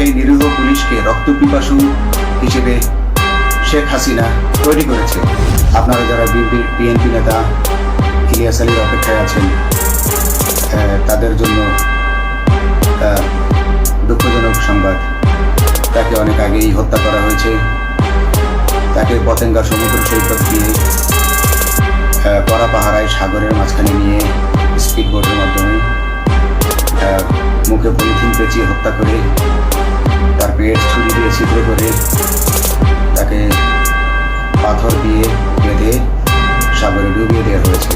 সেই নিরীহ পুলিশকে রক্তপিপাসু হিসেবে শেখ হাসিনা তৈরি করেছে। আপনারা যারা বিএনপি নেতা, ইলিয়াস আলীর অপেক্ষায় আছেন তাদের জন্য দুঃখজনক সংবাদ। তাকে অনেক আগেই হত্যা করা হয়েছে। তাকে পতেঙ্গা সমুদ্র সৈকত দিয়ে কড়া পাহারায় সাগরের মাঝখানে নিয়ে স্পিড বোটের মাধ্যমে মুখে পলিথিন পেঁচিয়ে হত্যা করে তার পেট ছুরি দিয়ে ছিদ্র করে তাকে পাথর দিয়ে বেঁধে সাগরে ডুবিয়ে দেওয়া হয়েছে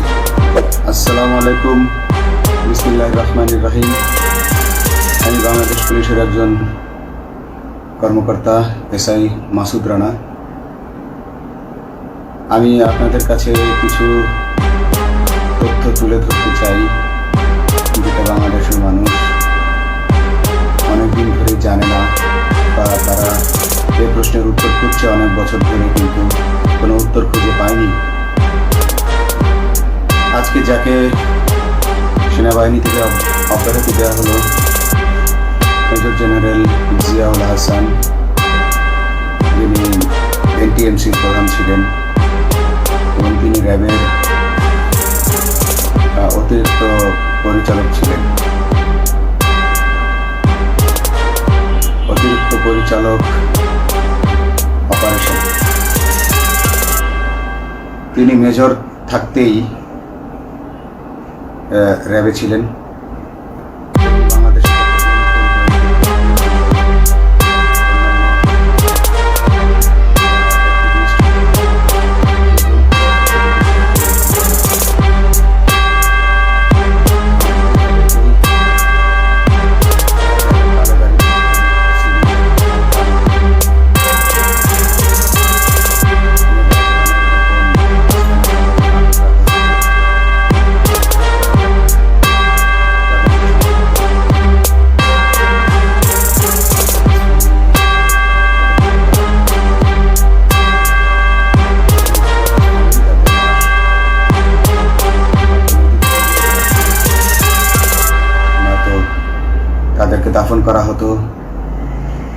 আসসালামু আলাইকুম। বিসমিল্লাহ রহমান রাহিম। আমি বাংলাদেশ পুলিশের একজন কর্মকর্তা, এসআই মাসুদ রানা। আমি আপনাদের কাছে কিছু তথ্য তুলে ধরতে চাই। জানে না বা তারা এই প্রশ্নের উত্তর খুঁজছে অনেক বছর ধরে কিন্তু কোনো উত্তর খুঁজে পায়নি। আজকে যাকে সেনাবাহিনী থেকে অব- অব্যাহতি দেওয়া হলো, মেজর জেনারেল জিয়াউল হাসান, যিনি এনটিএমসির প্রধান ছিলেন, এবং তিনি র্যাবের অতিরিক্ত পরিচালক ছিলেন। পরিচালক অপারেশন তিনি মেজর থাকতেই র্যাবে ছিলেন। দাফন করা হতো,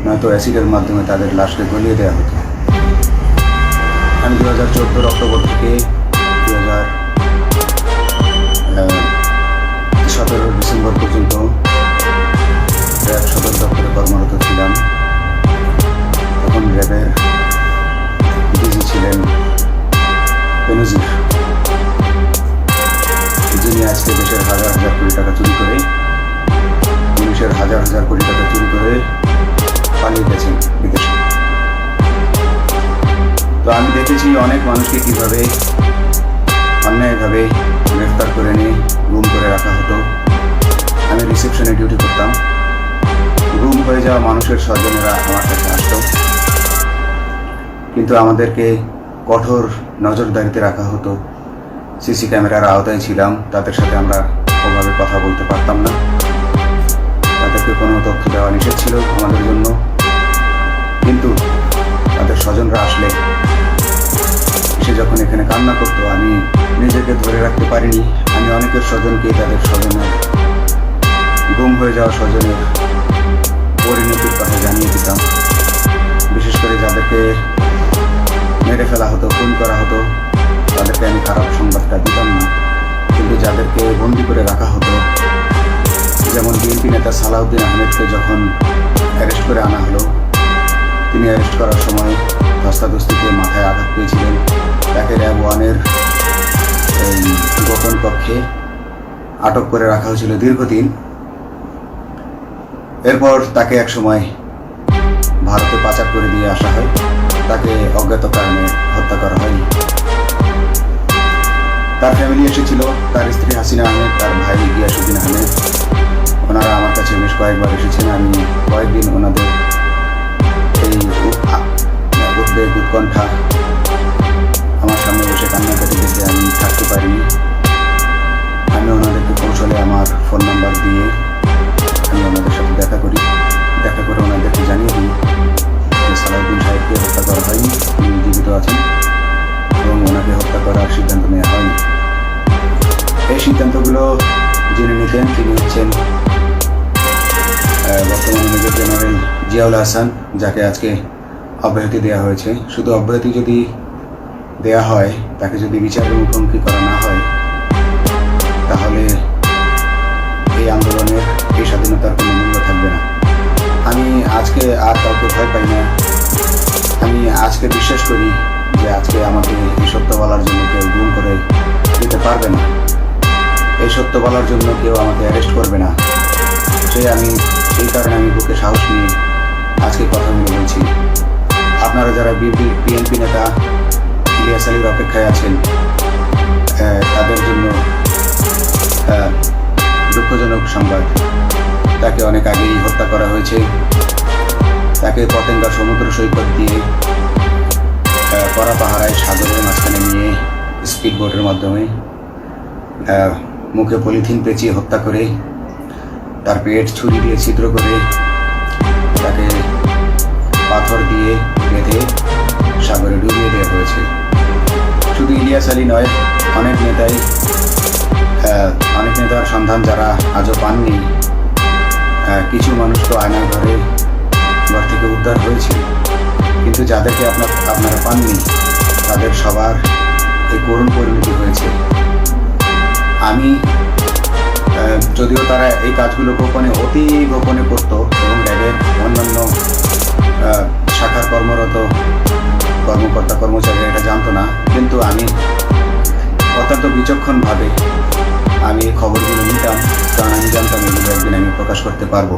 নয়তো অ্যাসিডের মাধ্যমে তাদের লাশকে গলিয়ে দেওয়া হতো। আমি দু হাজার চোদ্দোর অক্টোবর থেকে দু হাজার সতেরো ডিসেম্বর পর্যন্ত র্যাব সদর দপ্তরে কর্মরত ছিলাম। তো আমি দেখেছি অনেক মানুষকে কীভাবে অন্যায়ভাবে গ্রেফতার করে নিয়ে রুম করে রাখা হতো। আমি রিসেপশনে ডিউটি করতাম। রুম হয়ে যাওয়া মানুষের স্বজনেরা আমার কাছে আসতো। কিন্তু আমাদেরকে কঠোর নজরদারিতে রাখা হতো। সিসি ক্যামেরার আওতায় ছিলাম, তাদের সাথে আমরা ওভাবে কথা বলতে পারতাম না। তাদেরকে কোনো তথ্য দেওয়া নিষেধ ছিল আমাদের জন্য। কিন্তু তাদের স্বজনরা আসলে সে যখন এখানে কান্না করতো, আমি নিজেকে ধরে রাখতে পারিনি। আমি অনেকের স্বজনকে তাদের স্বজনের গুম হয়ে যাওয়া স্বজনের পরিণতির কথা জানিয়ে দিতাম। বিশেষ করে যাদেরকে মেরে ফেলা হতো, খুন করা হতো, তাদেরকে আমি খারাপ সংবাদটা দিতাম না। কিন্তু যাদেরকে বন্দি করে রাখা হতো, যেমন বিএনপি নেতা সালাউদ্দিন আহমেদকে যখন অ্যারেস্ট করে আনা হলো, তিনি অ্যারেস্ট করার সময় ধস্তাধস্তিতে মাথায় আঘাত পেয়েছিলেন তাকে র্যাব ওয়ানের গোপন কক্ষে আটক করে রাখা হয়েছিল দীর্ঘদিন। এরপর তাকে এক সময় ভারতে পাচার করে দিয়ে আসা হয়। তাকে অজ্ঞাত কারণে হত্যা করা হয়নি। তার ফ্যামিলি এসেছিল, তার স্ত্রী হাসিনা আহমেদ, তার ভাই গিয়াসুদ্দিন আহমেদ। ওনারা আমার কাছে বেশ কয়েকবার এসেছেন। আমি কয়েকদিন ওনাদের এই উদ্বেগ উৎকণ্ঠা আমার সামনে বসে কান্নাকাটি দেখে আমি থাকতে পারিনি। আমি ওনাদেরকে কৌশলে আমার ফোন নাম্বার দিয়ে আমি ওনাদের সাথে দেখা করি। দেখা করে ওনাদেরকে জানিয়ে দিই যে সালাউদ্দিন সাহেবকে হত্যা করা হয়নি তিনি জীবিত আছেন এবং ওনাকে হত্যা করার সিদ্ধান্ত নেওয়া হয়নি। এই সিদ্ধান্তগুলো যিনি নিতেন তিনি হচ্ছেন বর্তমানে মেজর জেনারেল জিয়াউল হাসান, যাকে আজকে অব্যাহতি দেওয়া হয়েছে। শুধু অব্যাহতি যদি দেয়া হয়, তাকে যদি বিচারের মুখোমুখি করা না হয়, তাহলে এই আন্দোলনের এই স্বাধীনতার কোনো মূল্য থাকবে না। আমি আজকে আর কাউকে ভয় পাই না। আমি আজকে বিশ্বাস করি যে আজকে আমাকে এই সত্য বলার জন্য কেউ গুম করে দিতে পারবে না। এই সত্য বলার জন্য কেউ আমাকে অ্যারেস্ট করবে না। সে আমি সেই কারণে আমি বুকে সাহস নিয়ে আজকে কথাগুলো বলছি। আপনারা যারা বিএনপি নেতা, ইলিয়াস আলীর অপেক্ষায় আছেন তাদের জন্য দুঃখজনক সংবাদ। তাকে অনেক আগেই হত্যা করা হয়েছে। তাকে পতেঙ্গা সমুদ্র সৈকত দিয়ে করা পাহারায় সাগরের মাঝখানে নিয়ে স্পিড বোটের মাধ্যমে মুখে পলিথিন পেঁচিয়ে হত্যা করে, তার পেট ছুরি দিয়ে ছিদ্র করে পাথর দিয়ে বেঁধে সাগরে ডুবিয়ে দেওয়া হয়েছে। শুধু ইলিয়াস আলী নয়, অনেক নেতাই অনেক নেতার সন্ধান যারা আজও পাননি কিছু মানুষ তো আয়নার ঘরে ঘর থেকে উদ্ধার হয়েছে। কিন্তু যাদেরকে আপনার, আপনারা পাননি, তাদের সবার এই করুণ পরিণতি হয়েছে। আমি যদিও তারা এই কাজগুলো গোপনে, অতি গোপনে করত এবং র্যাবের অন্যান্য কর্মরত কর্মকর্তা কর্মচারী এটা জানতো না। কিন্তু আমি অত্যন্ত বিচক্ষণভাবে আমি এই খবরগুলো নিতাম, কারণ আমি জানতাম এগুলো একদিন আমি প্রকাশ করতে পারব।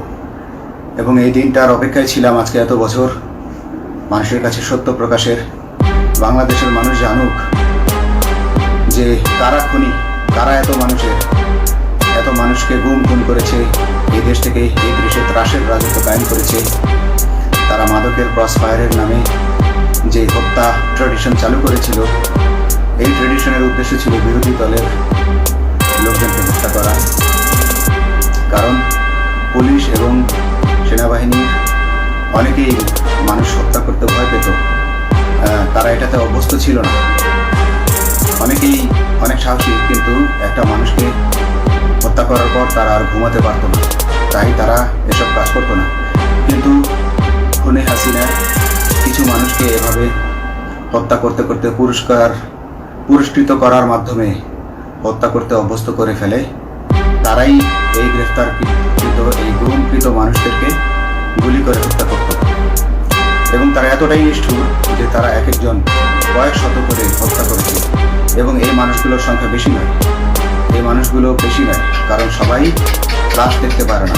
এবং এই দিনটার অপেক্ষায় ছিলাম আজকে এত বছর। মানুষের কাছে সত্য প্রকাশের, বাংলাদেশের মানুষ জানুক যে কারা খুনি, কারা এত মানুষের, এত মানুষকে গুম খুন করেছে, এই দেশ থেকে এই দেশে ত্রাসের রাজত্ব কায়েম করেছে। তারা মাদকের ক্রস ফায়ারের নামে যে হত্যা ট্রেডিশন চালু করেছিল, এই ট্রেডিশনের উদ্দেশ্য ছিল বিরোধী দলের লোকজনকে হত্যা করা। কারণ পুলিশ এবং সেনাবাহিনীর অনেকেই মানুষ হত্যা করতে ভয় পেত। তারা এটাতে অভ্যস্ত ছিল না। অনেকেই অনেক সাহসী, কিন্তু একটা মানুষকে হত্যা করার পর তারা আর ঘুমাতে পারতো না। তাই তারা এসব কাজ করতো না। কিন্তু খুনে হাসিনা কিছু মানুষকে এভাবে হত্যা করতে করতে পুরস্কার পুরস্কৃত করার মাধ্যমে হত্যা করতে অভ্যস্ত করে ফেলে। তারাই এই গ্রেফতারকৃত, এই গুমকৃত মানুষদেরকে গুলি করে হত্যা করত। এবং তারা এতটাই নিষ্ঠুর যে তারা এক একজন কয়েক শত করে হত্যা করেছে। এবং এই মানুষগুলোর সংখ্যা বেশি নয়। এই মানুষগুলো বেশি নয়, কারণ সবাই লাশ দেখতে পারে না।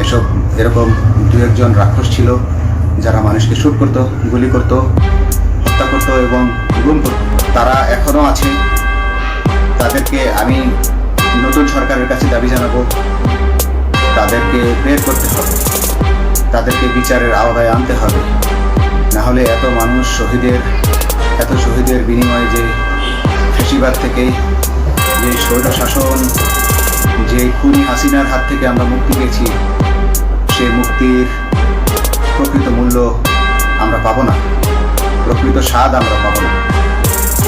এসব এরকম দু একজন রাক্ষস ছিল যারা মানুষকে শ্যুট করতো, গুলি করতো, হত্যা করতো এবং গুম করতো। তারা এখনও আছে। তাদেরকে আমি নতুন সরকারের কাছে দাবি জানাব। তাদেরকে বের করতে হবে। তাদেরকে বিচারের আওতায় আনতে হবে। না হলে এত মানুষ শহীদের, এত শহীদের বিনিময়ে যে ফেসিবাদ থেকে, যে স্বৈর শাসন যে খুনি হাসিনার হাত থেকে আমরা মুক্তি পেয়েছি সেই মুক্তির প্রকৃত মূল্য আমরা পাবো না। প্রকৃত স্বাদ আমরা পাবো না।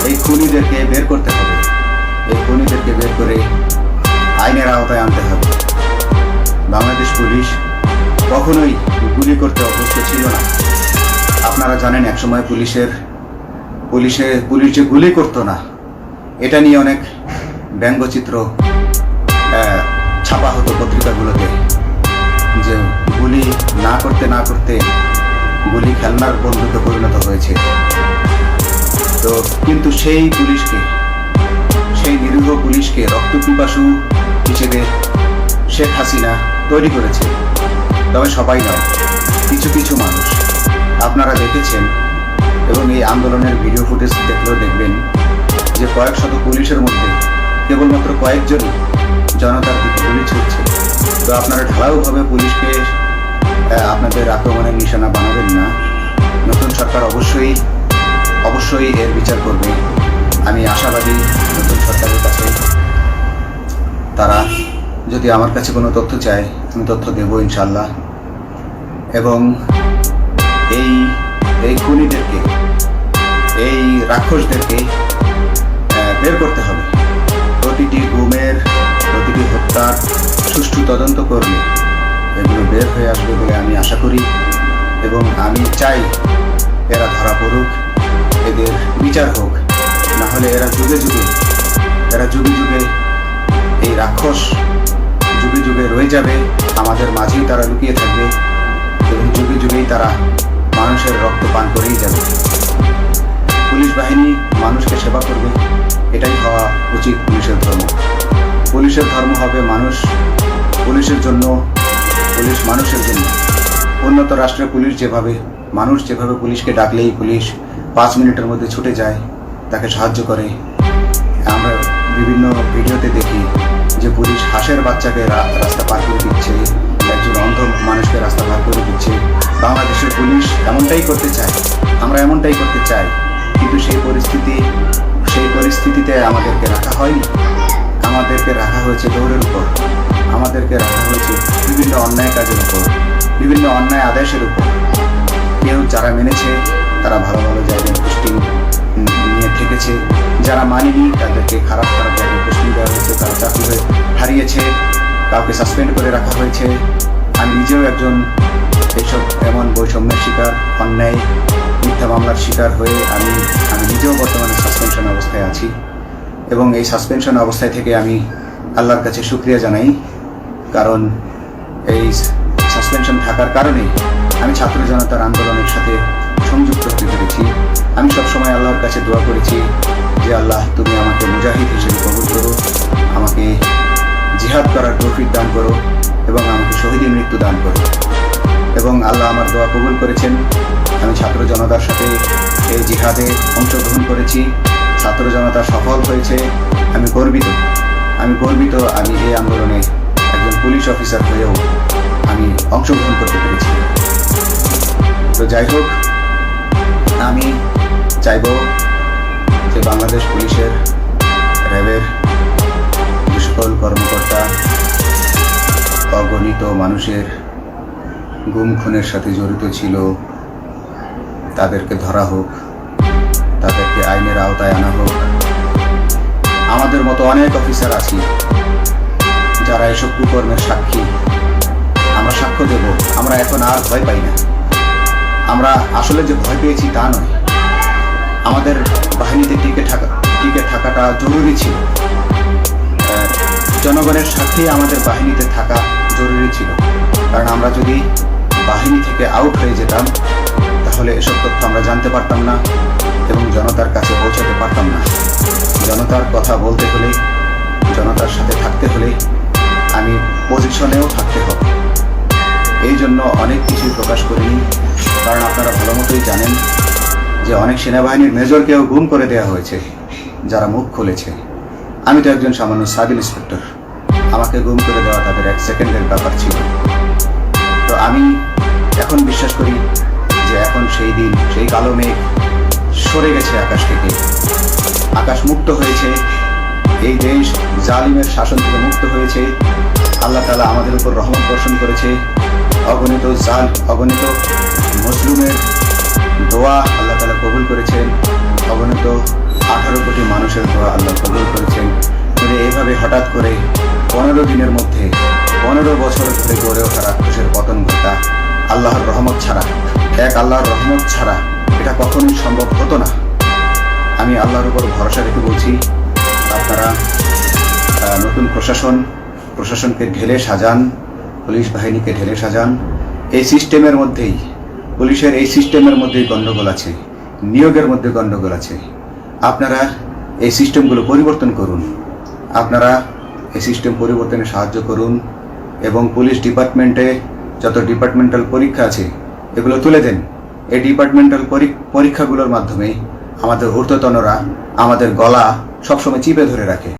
এই খুনিদেরকে বের করতে হবে। এই খুনিদেরকে বের করে আইনের আওতায় আনতে হবে। বাংলাদেশ পুলিশ কখনোই গুলি করতে অভ্যস্ত ছিল না। আপনারা জানেন, একসময় পুলিশের, পুলিশে, পুলিশ যে গুলি করতো না, এটা নিয়ে অনেক ব্যঙ্গচিত্র ছাপা হতো পত্রিকাগুলোতে। যে গুলি না করতে না করতে গুলি খেলনার বন্ধুতে পরিণত হয়েছে। তো কিন্তু সেই পুলিশকে, সেই নিরীহ পুলিশকে রক্ত পিপাসু হিসেবে শেখ হাসিনা তৈরি করেছে। তবে সবাই নয়, কিছু কিছু মানুষ। আপনারা দেখেছেন এবং এই আন্দোলনের ভিডিও ফুটেজ দেখলেও দেখবেন যে কয়েক শত পুলিশের মধ্যে কেবলমাত্র কয়েকজনই জনতার দিকে গুলি ছুটছে তো আপনারা ঢালাওভাবে পুলিশকে আপনাদের আক্রমণের নিশানা বানাবেন না। নতুন সরকার অবশ্যই অবশ্যই এর বিচার করবে। আমি আশাবাদী নতুন সরকারের কাছে তারা যদি আমার কাছে কোনো তথ্য চায়, আমি তথ্য দেবো ইনশাল্লাহ এবং এই এই খুনিদেরকে, এই রাক্ষসদেরকে বের করতে হবে। প্রতিটি গুমের প্রতিটি হত্যার সুষ্ঠু তদন্ত করলে এগুলো বের হয়ে আসবে বলে আমি আশা করি এবং আমি চাই এরা ধরা পড়ুক, এদের বিচার হোক। না হলে এরা যুগে যুগে, এরা যুগে যুগে এই রাক্ষস যুগে যুগে রয়ে যাবে, আমাদের মাঝেই তারা লুকিয়ে থাকবে এবং যুগে যুগেই তারা মানুষের রক্ত পান করেই যাবে। পুলিশ বাহিনী মানুষকে সেবা করবে, এটাই হওয়া উচিত পুলিশের ধর্ম। পুলিশের ধর্ম হবে মানুষ, পুলিশের জন্য, পুলিশ মানুষের জন্য। উন্নত রাষ্ট্রের পুলিশ যেভাবে, মানুষ যেভাবে পুলিশকে ডাকলেই পুলিশ পাঁচ মিনিটের মধ্যে ছুটে যায়, তাকে সাহায্য করে। আমরা বিভিন্ন ভিডিওতে দেখি যে পুলিশ হাঁসের বাচ্চাকে রাস্তা পার করে দিচ্ছে, একজন অন্ধ মানুষকে রাস্তা পার করে দিচ্ছে। বাংলাদেশের পুলিশ এমনটাই করতে চায়, আমরা এমনটাই করতে চাই, কিন্তু সেই পরিস্থিতি, সেই পরিস্থিতিতে আমাদেরকে রাখা হয়নি। আমাদেরকে রাখা হয়েছে দৌড়ের উপর। আমাদেরকে রাখা হয়েছে বিভিন্ন অন্যায় কাজের উপর, বিভিন্ন অন্যায় আদেশের উপর। কেউ যারা মেনেছে, তারা ভালো ভালো জায়গায় পোস্টিং নিয়ে থেকেছে। যারা মানেনি, তাদেরকে খারাপ খারাপ জায়গায় পোস্টিং দেওয়া হয়েছে, তারা চাকরি হারিয়েছে, কাউকে সাসপেন্ড করে রাখা হয়েছে। আমি নিজেও একজন এইসব এমন বৈষম্যের শিকার, অন্যায়, মিথ্যা মামলার শিকার হয়ে আমি আমি নিজেও বর্তমানে সাসপেনশন অবস্থায় আছি। এবং এই সাসপেনশন অবস্থায় থেকে আমি আল্লাহর কাছে শুক্রিয়া জানাই, কারণ এই সাসপেনশন থাকার কারণে আমি ছাত্র জনতার আন্দোলনের সাথে সংযুক্ত হতে পেরেছি। আমি সবসময় আল্লাহর কাছে দোয়া করেছি যে, আল্লাহ, তুমি আমাকে মুজাহিদ হিসেবে কবুল করো, আমাকে জিহাদ করার তৌফিক দান করো এবং আমাকে শহীদী মৃত্যু দান করো। এবং আল্লাহ আমার দোয়া কবুল করেছেন। আমি ছাত্র জনতার সাথে এই জিহাদে অংশগ্রহণ করেছি। ছাত্র জনতা সফল হয়েছে। আমি গর্বিত। আমি গর্বিত আমি এই আন্দোলনে একজন পুলিশ অফিসার হয়েও আমি অংশগ্রহণ করতে পেরেছি। তো যাই হোক, আমি চাইব যে বাংলাদেশ পুলিশের র্যাবের সকল কর্মকর্তা, অগণিত মানুষের গুম খুনের সাথে জড়িত ছিল, তাদেরকে ধরা হোক। আইনের আওতায় আনা হোক। আমাদের মতো অনেক অফিসার আছি, যারা এসব কুকর্মের সাক্ষী। আমরা সাক্ষ্য দেব, আমরা এখন আর ভয় পাই না। আমরা আসলে যে ভয় পেয়েছি তা নয়। আমাদের বাহিনীতে টিকে থাকা, টিকে থাকাটা জরুরি ছিল। জনগণের সাথে আমাদের বাহিনীতে থাকা জরুরি ছিল। কারণ আমরা যদি বাহিনী থেকে আউট হয়ে যেতাম, তাহলে এসব তথ্য আমরা জানতে পারতাম না। এবং জনতার কাছে পৌঁছাতে পারতাম না। জনতার কথা বলতে হলে, জনতার সাথে থাকতে হলে আমি পজিশনেও থাকতে হবে। এই জন্য অনেক কিছুই প্রকাশ করিনি, কারণ আপনারা ভালো মতোই জানেন যে অনেক সেনাবাহিনীর মেজরকেও গুম করে দেওয়া হয়েছে, যারা মুখ খুলেছে। আমি তো একজন সামান্য সাব ইন্সপেক্টর। আমাকে গুম করে দেওয়া তাদের এক সেকেন্ডের ব্যাপার ছিল। তো আমি এখন বিশ্বাস করি যে এখন সেই দিন, সেই কালো মেঘ সরে গেছে আকাশ থেকে। আকাশ মুক্ত হয়েছে। এই দেশ জালিমের শাসন থেকে মুক্ত হয়েছে। আল্লাহ তালা আমাদের উপর রহমত বর্ষণ করেছে। অগণিত জাল, অগণিত মুসলিমের দোয়া আল্লাহ তালা কবুল করেছেন। অগণিত আঠারো কোটি মানুষের দোয়া আল্লাহ কবুল করেছেন। তবে এইভাবে হঠাৎ করে পনেরো দিনের মধ্যে, পনেরো বছর ধরে গড়ে ওঠা রাক্ষসের পতন ঘটা, আল্লাহর রহমত ছাড়া, এক আল্লাহর রহমত ছাড়া এটা কখনোই সম্ভব হতো না। আমি আল্লাহর উপর ভরসা রেখে বলছি, আপনারা নতুন প্রশাসন, প্রশাসনকে ঢেলে সাজান, পুলিশ বাহিনীকে ঢেলে সাজান। এই সিস্টেমের মধ্যেই, পুলিশের এই সিস্টেমের মধ্যেই গণ্ডগোল আছে, নিয়োগের মধ্যে গণ্ডগোল আছে। আপনারা এই সিস্টেমগুলো পরিবর্তন করুন। আপনারা এই সিস্টেম পরিবর্তনে সাহায্য করুন এবং পুলিশ ডিপার্টমেন্টে যত ডিপার্টমেন্টাল পরীক্ষা আছে, এগুলো তুলে দেন। এই ডিপার্টমেন্টাল পরীক্ষাগুলোর মাধ্যমে আমাদের ঊর্ধ্বতনরা আমাদের গলা সবসময় চিপে ধরে রাখে।